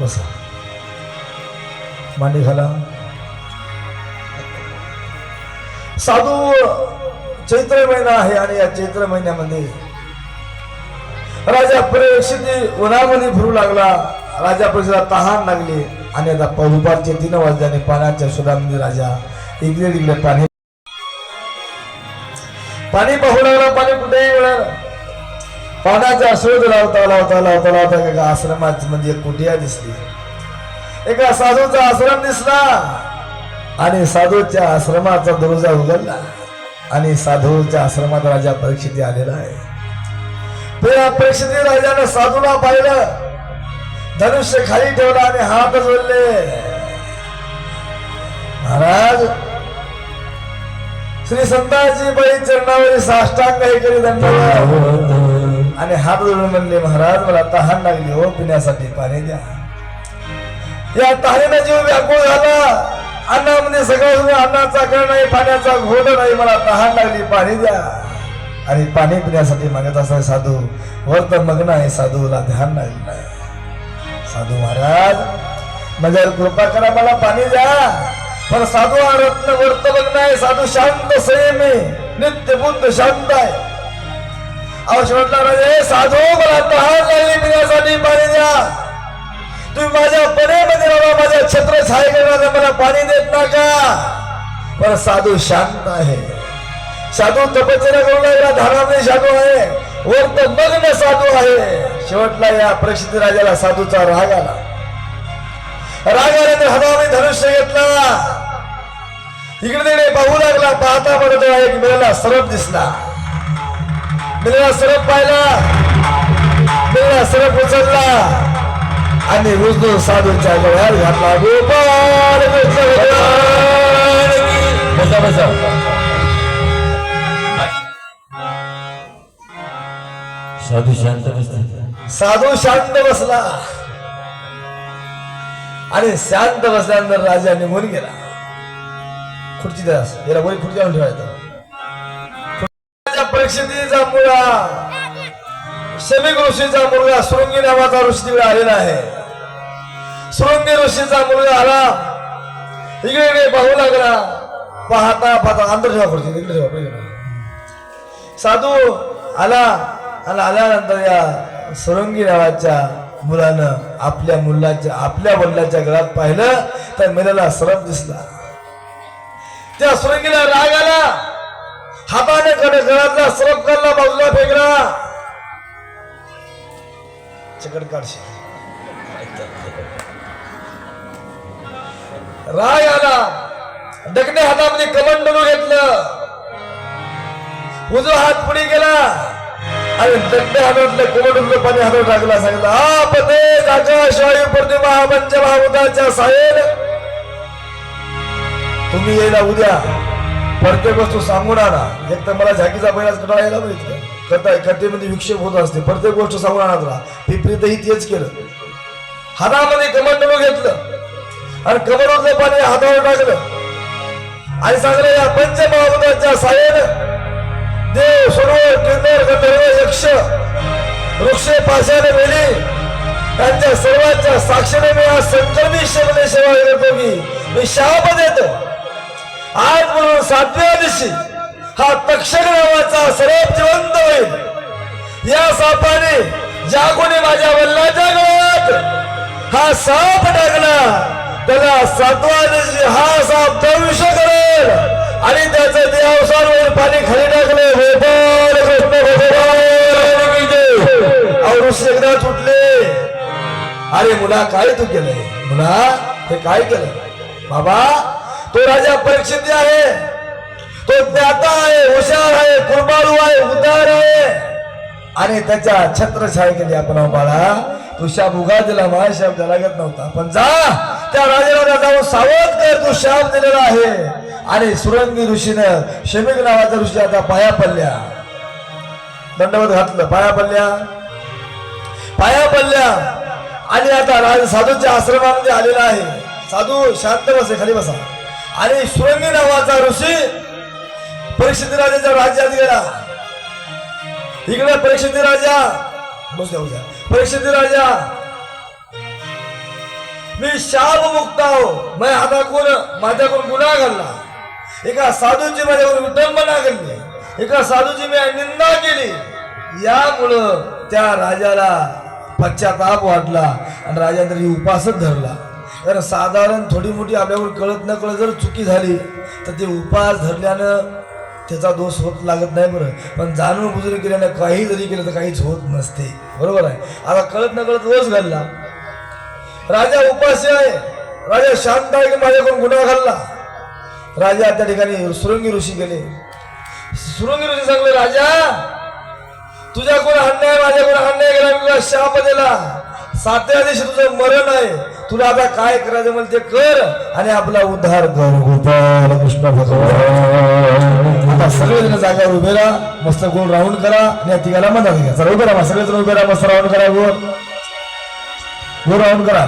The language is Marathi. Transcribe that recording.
बसा. मांडी घाला. साधू चैत्र महिना आहे आणि या चैत्र महिन्यामध्ये राजा परीक्षित उन्हामध्ये फिरू लागला. राजा परीक्षेला तहान लागली. आणि आता दुपारचे तीन वाजल्याने पाण्याच्या शोधामध्ये राजा इकडे तिकडे पाणी पाणी पाहू लागला पाणी कुठेही मिळालं. पाण्याचा शोध लावता लावता लावता लावता एका आश्रमात म्हणजे कुटिया दिसली. एका साधूचा आश्रम दिसला आणि साधूच्या आश्रमाचा दरोजा उघडला आणि साधूच्या आश्रमात राजा परीक्षिती आलेला आहे. त्या परीक्षिती राजाने साधूला पाहिलं. धनुष्य खाली ठेवला आणि हात जोडले. महाराज श्री संताजी बाई चरणावरी साष्टांग हे करी आणि हात जोडून म्हणले महाराज मला तहान लागली हो पिण्यासाठी पाणी द्या. या तहानीनं जीव व्याकुळ झाला. अन्नामध्ये सगळं अन्नाचा कळ नाही पाण्याचा घोड नाही मला तहान लागली पाणी द्या. आणि पाणी पिण्यासाठी मागत असाय साधू वर तर मग्न आहे साधूला ध्यान लागलं नाही. साधू महाराज माझ्यावर कृपा करा मला पाणी द्या. पण साधू हा रत्न वर्त मग्न आहे साधू शांत संयमी नित्य बुद्ध शांत आहे. शेवटला राजे साधू मला तहान लागली पिण्यासाठी पाणी द्या. तुम्ही माझ्या परेमध्ये बाबा माझ्या छत्र छायेकडे मला पाणी देत नका. पण साधू शांत आहे. साधू तपश्चर्या करून लागला धारामध्ये साधू आहे. वर तर मग्न साधू आहे. शेवटला या प्रसिद्ध राजाला साधूचा राग आला. राग तर हातामध्ये धनुष्य घेतला. इकडे तिकडे पाहू लागला. पाहता पडतो एक मिळाला सरप दिसला. मिळाला सरप पाहिला. मिळाला सरप उचलला. आणि विष्णू साधूच्या गळ्यात घातला. गोपाल. बसा बसा. साधू शांत बसतात साधू शांत बसला. आणि शांत बसल्यानंतर राजा निघून गेला. खुर्ची द्या याला वरी खुर्ची आणून ठेवायचं. खुर्चीच्या परीक्षेचा मुळा शमिक ऋषीचा मुलगा शृंगी नावाचा ऋषीकडे आलेला आहे. शृंगी ऋषीचा मुलगा आला. इकडे इकडे पाहू लागला. पाहता पाहता अंतर ठेवा इकडे ठेवा साधू आला. आणि आल्यानंतर या सुरंगी नावाच्या मुलानं आपल्या मुलाच्या आपल्या वडिलाच्या घरात पाहिलं तर मेलेला सरप दिसला. त्या सुरंगीला राग आला. हाताने कडे गळ्यातला सरप काढला बाजूला फेकला. चिकट काढशी राग आला. दगडे हातामध्ये कमंडलू घेतलं. उजवा हात पुढे गेला. आणि दंड हातातलं कोमटून पाणी हातात टाकला सांगितलं हा पते आकाश वायू प्रतिमा पंच महाभूताच्या साहेब. तुम्ही येईला उद्या. प्रत्येक वस्तू सांगून आणा. एक तर मला झाकीचा पहिलाच कटाळा यायला पाहिजे. कथा कथेमध्ये विक्षेप होत असते. प्रत्येक गोष्ट सांगून आणा तुला पिपरीतही तेच केलं. हातामध्ये कमंडलो घेतलं. आणि कमंडलूचं पाणी हातावर टाकलं. आणि सांगलं या पंच महाभूताच्या साहेब देव सरोवर किन्नर गंधर्व यक्ष वृक्ष पाशाने वेली त्यांच्या सर्वांच्या साक्षीने मी आज संकल्पी शब्द सेवा करतो की मी शाप देतो. आज म्हणून सातव्या दिवशी हा तक्षक नावाचा सर्व जिवंत होईल. या सापाने ज्या कोणी माझ्या वल्लाच्या गळ्यात हा साप टाकला. त्याला सातवा दिवशी हा साप दंश करेल. आणि त्याचं देवसारवर पाणी खाली टाकले. गोपाल कृष्ण भगवान एकदा सुटले अरे मुला काय तू केलंय? मुला हे काय केलं? बाबा तो राजा परीक्षित आहे. तो ज्ञाता आहे हुशार आहे कुरबाळू आहे उदार आहे. आणि त्याच्या छत्रछाय केली आपण बाळा तू शाप उगा दिला मला शाप द्यायला लागत नव्हता. पण जा त्या राजाला जाऊन सावध कर तू शाप दिलेला आहे. आणि सुरंगी ऋषीनं शमिक नावाचा ऋषी आता पाया पडल्या. दंडवत घातलं पाया पडल्या. पाया पडल्या. आणि आता राज साधूच्या आश्रमामध्ये आलेला आहे. साधू शांत बसे खाली बसा. आणि सुरंगी नावाचा ऋषी परीक्षित राजाच्या राज्यात गेला. इकडे परीक्षित राजा बस जाऊ परीक्षित राजा मी शाप मुक्त आहो. मै आता कोण माझ्याकडून गुन्हा घालला एका साधूची माझ्याकडून विटंबना केली एका साधूची मी निंदा केली. यामुळं त्या राजाला पश्चाताप वाटला आणि राजा तरी उपासच धरला. कारण साधारण थोडी मोठी आपल्यावर कळत न कळत जर चुकी झाली तर ते उपास धरल्यानं त्याचा दोष होत लागत नाही बरं. पण जाणून बुजून केल्यानं काही जरी केलं तर काहीच होत नसते. बरोबर आहे? आता कळत न कळत दोष घालला. राजा उपास्य आहे. राजा शांत आहे की माझ्याकडून गुन्हा घालला? राजा त्या ठिकाणी सुरंगी ऋषी गेले. सुरंगी ऋषी सांगले राजा तुझ्याकडून अन्याय माझ्याकडून अन्याय केला मी तुला शाप दिला. सातव्या दिवशी तुझं मरण आहे. तुला आता काय करायचं म्हणजे ते कर आणि आपला उद्धार कर गोपाल कृष्ण भगवान. आता सगळेजण जागा उभे राहा मस्त गोल राऊंड करा आणि या तिघाला मदत घ्या. चला उभे राहा सगळेजण उभे राहा मस्त राऊंड करा गोल. गोल राऊंड करा.